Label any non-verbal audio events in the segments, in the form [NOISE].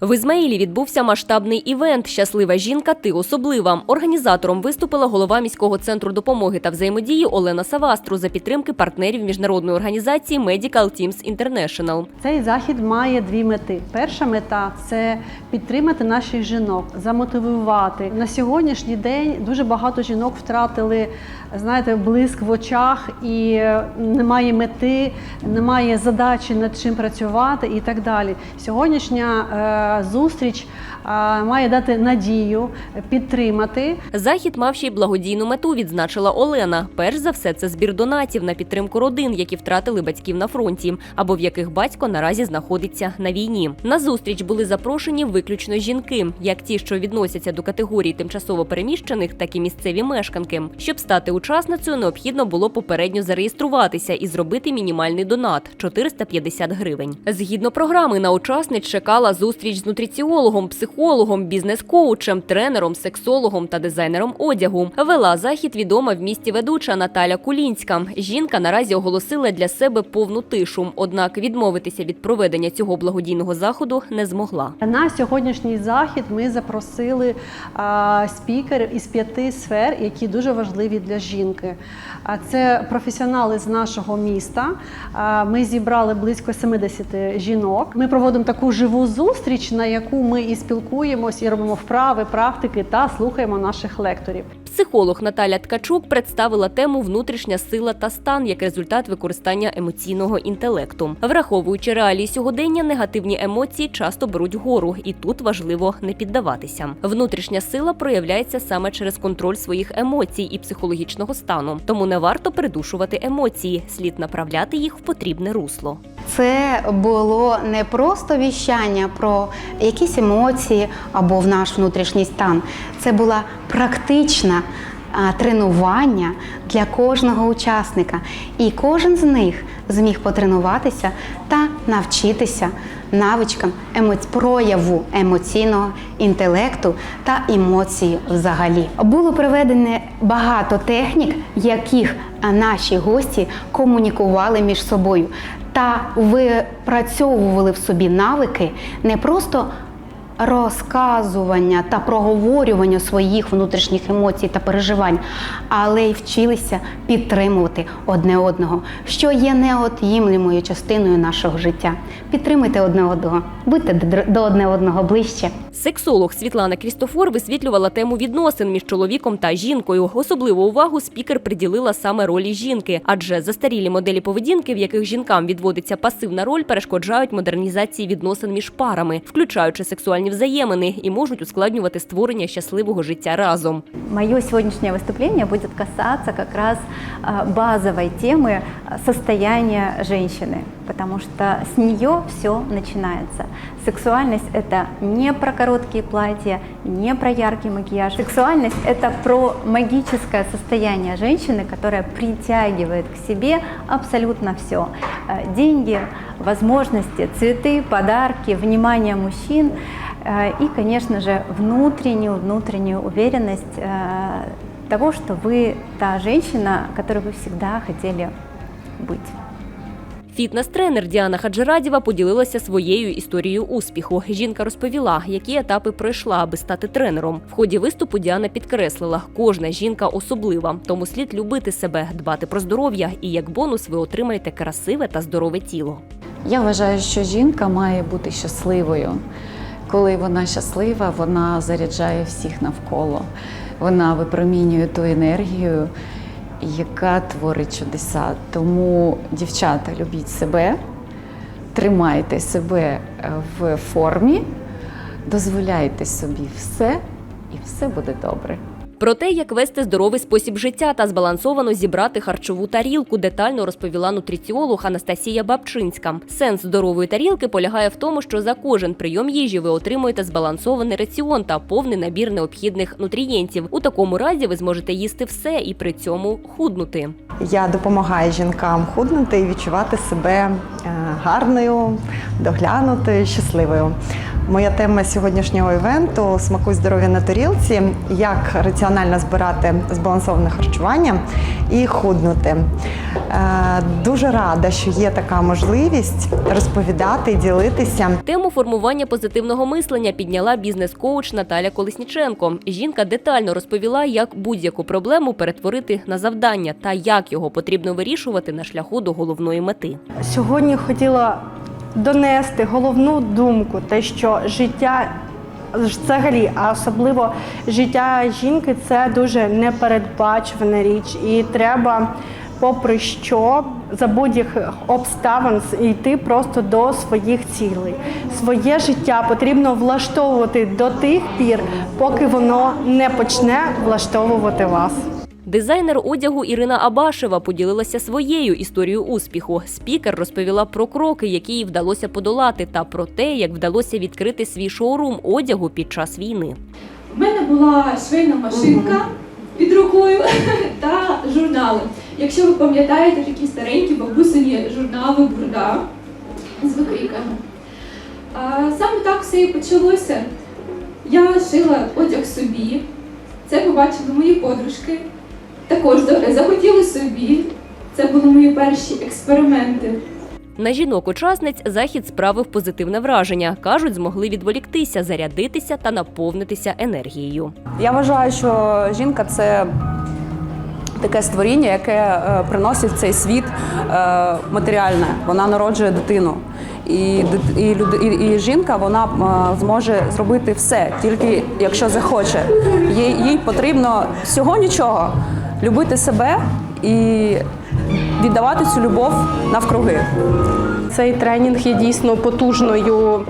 В Ізмаїлі відбувся масштабний івент Щаслива жінка, ти особлива. Організатором виступила голова міського центру допомоги та взаємодії Олена Савастру за підтримки партнерів міжнародної організації Medical Teams International. Цей захід має дві мети. Перша мета це підтримати наших жінок, замотивувати. На сьогоднішній день дуже багато жінок втратили, знаєте, блиск в очах і е, немає мети, немає задачі над чим працювати і так далі. Сьогоднішня е, зустріч е, має дати надію, підтримати. Захід мав ще й благодійну мету, відзначила Олена. Перш за все, це збір донатів на підтримку родин, які втратили батьків на фронті, або в яких батько наразі знаходиться на війні. На зустріч були запрошені виключно жінки, як ті, що відносяться до категорії тимчасово переміщених, так і місцеві мешканки. Щоб стати учасницею, необхідно було попередньо зареєструватися і зробити мінімальний донат 450 гривень. Згідно програми, на учасниць чекала зустріч з нутриціологом, психологом, бізнес-коучем, тренером, сексологом та дизайнером одягу. Вела захід відома в місті ведуча Наталя Кулінська. Жінка наразі оголосила для себе повну тишу, однак відмовитися від проведення цього благодійного заходу не змогла. На сьогоднішній захід ми запросили спікерів із п'яти сфер, які дуже важливі для жінки. А це професіонали з нашого міста. Ми зібрали близько 70 жінок. Ми проводимо таку живу зустріч, на яку ми і спілкуємось, і робимо вправи, практики та слухаємо наших лекторів. Психолог Наталя Ткачук представила тему внутрішня сила та стан як результат використання емоційного інтелекту. Враховуючи реалії сьогодення, негативні емоції часто беруть гору, і тут важливо не піддаватися. Внутрішня сила проявляється саме через контроль своїх емоцій і психологічного стану. Тому не варто придушувати емоції, слід направляти їх в потрібне русло. Це було не просто віщання про якісь емоції або в наш внутрішній стан. Це була практична тренування для кожного учасника. І кожен з них зміг потренуватися та навчитися навичкам прояву емоційного інтелекту та емоції взагалі. Було проведено багато технік, яких наші гості комунікували між собою та випрацьовували в собі навики не просто розказування та проговорювання своїх внутрішніх емоцій та переживань, але й вчилися підтримувати одне одного, що є неот'ємлемою частиною нашого життя. Підтримуйте одне одного, будьте до одне одного ближче. Сексолог Світлана Крістофор висвітлювала тему відносин між чоловіком та жінкою. Особливу увагу спікер приділила саме ролі жінки, адже застарілі моделі поведінки, в яких жінкам відводиться пасивна роль, перешкоджають модернізації відносин між парами, включаючи сексуальні взаємини, і можуть ускладнювати створення щасливого життя разом. Мое сегодняшнее выступление будет касаться как раз а, базовой темы а, состояния женщины, Потому что с нее все начинается. Сексуальность – это не про короткие платья, не про яркий макияж. Сексуальность – это про магическое состояние женщины, которая притягивает к себе абсолютно все. Деньги, возможности, цветы, подарки, внимание мужчин – Э, и, конечно же, внутреннюю, внутреннюю уверенность э, того, что вы та женщина, которой вы всегда хотели быть. Фітнес-тренер Діана Хаджирадєва поділилася своєю історією успіху. Жінка розповіла, які етапи пройшла, аби стати тренером. В ході виступу Діана підкреслила, кожна жінка особлива, тому слід любити себе, дбати про здоров'я, і як бонус ви отримаєте красиве та здорове тіло. Я вважаю, що жінка має бути щасливою. Коли вона щаслива, вона заряджає всіх навколо. Вона випромінює ту енергію, яка творить чудеса. Тому, дівчата, любіть себе, тримайте себе е, в формі, дозволяйте собі все, і все буде добре. Про те, як вести здоровий спосіб життя та збалансовано зібрати харчову тарілку, детально розповіла нутриціолог Анастасія Бабчинська. Сенс здорової тарілки полягає в тому, що за кожен прийом їжі ви отримуєте збалансований раціон та повний набір необхідних нутрієнтів. У такому разі ви зможете їсти все і при цьому худнути. Я допомагаю жінкам худнути і відчувати себе е, гарною, доглянутою, щасливою. Моя тема сьогоднішнього івенту Смакуй здоров'я на тарілці. Як раціонально збирати збалансоване харчування і худнути. Е, Дуже рада, що є така можливість розповідати і ділитися. Тему формування позитивного мислення підняла бізнес-коуч Наталя Колесніченко. Жінка детально розповіла, як будь-яку проблему перетворити на завдання та як його потрібно вирішувати на шляху до головної мети. Сьогодні хотіла донести головну думку, те, що життя взагалі, а особливо життя жінки це дуже непередбачувана річ, і треба, попри що, за будь-яких обставин йти просто до своїх цілей. Своє життя потрібно влаштовувати до тих пір, поки воно не почне влаштовувати вас. Дизайнер одягу Ірина Абашева поділилася своєю історією успіху. Спікер розповіла про кроки, які їй вдалося подолати, та про те, як вдалося відкрити свій шоурум одягу під час війни. У мене була швейна машинка під рукою [LAUGHS] та журнали. Якщо ви пам'ятаєте такі старенькі бабусині журнали Бурда з викриками. Саме так все і почалося. Я шила одяг собі, це побачили мої подружки. Також за- захотіли собі. Це були мої перші експерименти. На жінок-учасниць захід справив позитивне враження. кажуть, змогли відволіктися, зарядитися та наповнитися енергією. Я вважаю, що жінка це таке створіння, яке е, приносить в цей світ е, матеріальне. Вона народжує дитину. І, і, і, і жінка вона е, зможе зробити все, тільки якщо захоче. Їй, їй потрібно всього нічого любити себе і віддавати цю любов навкруги. Цей тренінг є дійсно потужною.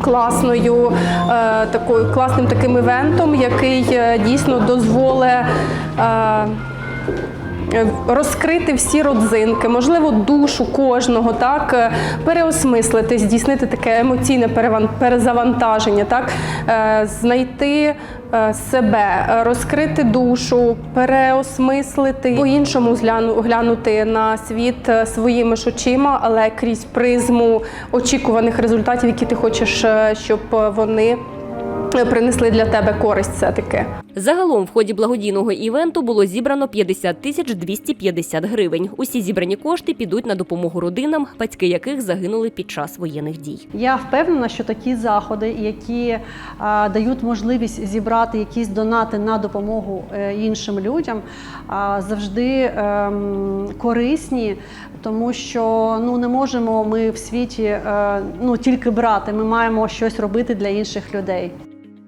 Класною е, такою класним таким івентом, який е, дійсно дозволить е, розкрити всі родзинки, можливо, душу кожного, так е, переосмислити, здійснити таке емоційне перезавантаження, так е, знайти е, себе, е, розкрити душу, переосмислити, по-іншому глянути на світ е, своїми ж очима, але крізь призму очікуваних результатів, які ти хочеш, е, щоб е, вони е, принесли для тебе користь все-таки. Загалом в ході благодійного івенту було зібрано 50 тисяч 250 гривень. Усі зібрані кошти підуть на допомогу родинам, батьки яких загинули під час воєнних дій. Я впевнена, що такі заходи, які а, дають можливість зібрати якісь донати на допомогу е, іншим людям, а, завжди ем, корисні, тому що ну не можемо ми в світі е, ну тільки брати. Ми маємо щось робити для інших людей.